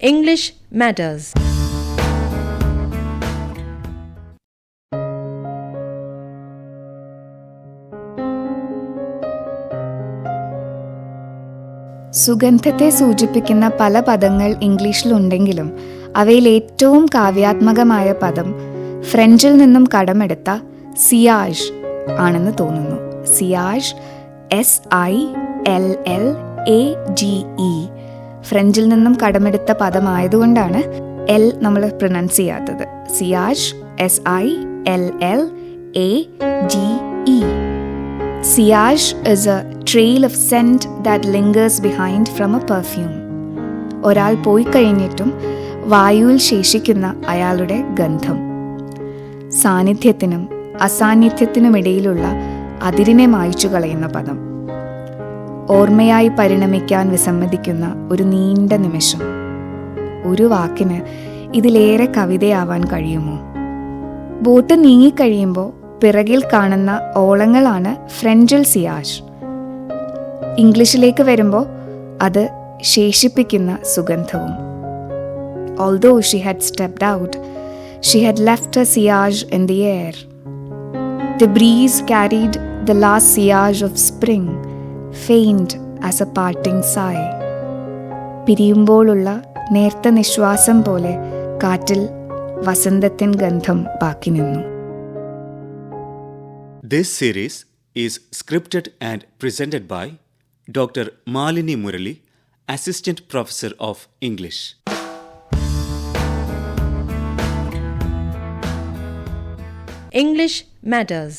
English Matters. സുഗന്ധത്തെ സൂചിപ്പിക്കുന്ന പല പദങ്ങൾ ഇംഗ്ലീഷിലുണ്ടെങ്കിലും അവയിൽ ഏറ്റവും കാവ്യാത്മകമായ പദം ഫ്രഞ്ചിൽ നിന്നും കടമെടുത്ത സിയാഷ് ആണെന്ന് തോന്നുന്നു സിയാഷ് S I L L A G E ഫ്രഞ്ചിൽ നിന്നും കടമെടുത്ത പദമായതുകൊണ്ടാണ് എൽ നമ്മൾ പ്രൊനൗൺസ് ചെയ്യാത്തത്. സിയാഷ് S I L L A G E സിയാഷ് is A trail of saint that linkers behind from A perfume ഒരാൾ പോയി കഴിഞ്ഞിട്ടും വായുവിൽ ശേഷിക്കുന്ന അയാളുടെ ഗന്ധം. സാന്നിധ്യത്തിനും അസാന്നിധ്യത്തിനുമിടയിലുള്ള അതിരിനെ മായ്ച്ചു കളയുന്ന പദം. ഓർമ്മയായി പരിണമിക്കാൻ വിസമ്മതിക്കുന്ന ഒരു നീണ്ട നിമിഷം. ഒരു വാക്കിന് ഇതിലേറെ കവിതയാവാൻ കഴിയുമോ? ബോട്ട് നീങ്ങിക്കഴിയുമ്പോൾ പിറകിൽ കാണുന്ന ഓളങ്ങളാണ് ഫ്രഞ്ചിൽ സിയാഷ്. ഇംഗ്ലീഷിലേക്ക് വരുമ്പോൾ അത് ശേഷിപ്പിക്കുന്ന സുഗന്ധവും. Although she had stepped out she had left A സിയാഷ് in the air the breeze carried the last സിയാഷ് of spring feigned as A parting Sai പിരിയുമ്പോഴുള്ള നേർത്ത നിശ്വാസം പോലെ കാറ്റിൽ വസന്തത്തിൻ ഗന്ധം ബാക്കി നിന്നു This series is scripted and presented by Dr. Malini Murali, Assistant Professor of English. English Matters.